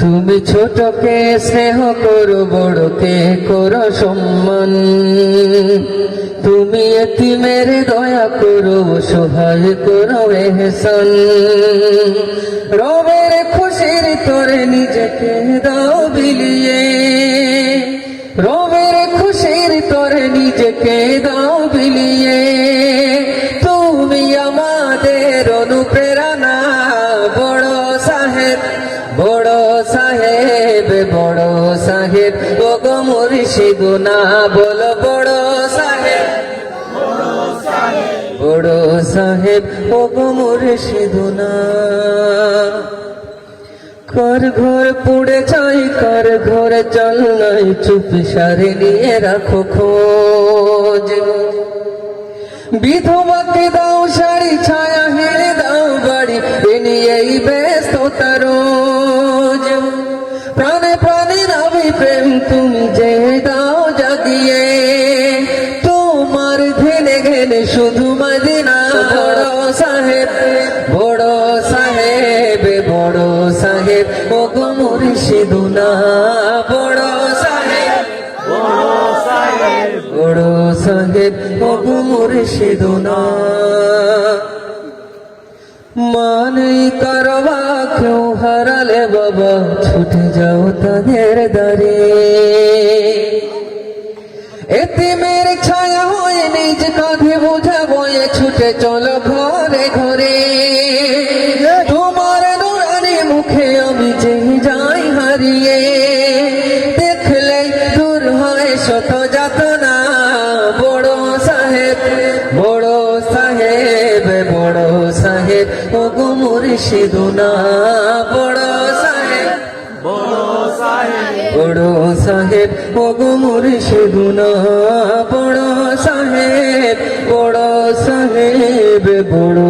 তুমি ছোটকে স্নেহ করো, বড়কে করো সম্মান। তুমি এতিমের দয়া করো সহায় করো এহসান। রবের খুশির তোরে নিজেকে দাও বিলিয়ে। রবের খুশির তোরে নিজেকে দাও বিলিয়ে। তুমি আমাদের অনুপ্রেরণা, বড় সাহেব। ও গো মুর্শিদুনা বল বড় সাহেব। বড় সাহেব ও গো মুর্শিদুনা কর ঘর পুড়ে চাই কর ঘর চল নাই, চুপ সারে নিয়ে রাখো খোঁজ। বিধবাকে দাও শাড়ি, ছায়া হেড়ে দাও প্রেম তুমি যে দাও জাগিয়ে, তোমার ধেনে ঘেনে শুধু মদিনা। বড় সাহেব বড় সাহেব বড় সাহেব ও গো মুর্শিদুনা বড় সাহেব বড় সাহেব বাবু মুর্শিদুনা মানে করবা কেউ হারালে বাবা ছুটে যাও তাদের দারে এতে মেরে ছায়া হয়ে নিজ কাঁধে বোঝা বয়ে ছুটে চলো ঘরে ঘরে সাহেব ও গো মুর্শিদুনা বড় সাহেব। বড় সাহেব ও গো মুর্শিদুনা বড় সাহেব। বড় সাহেব, বড়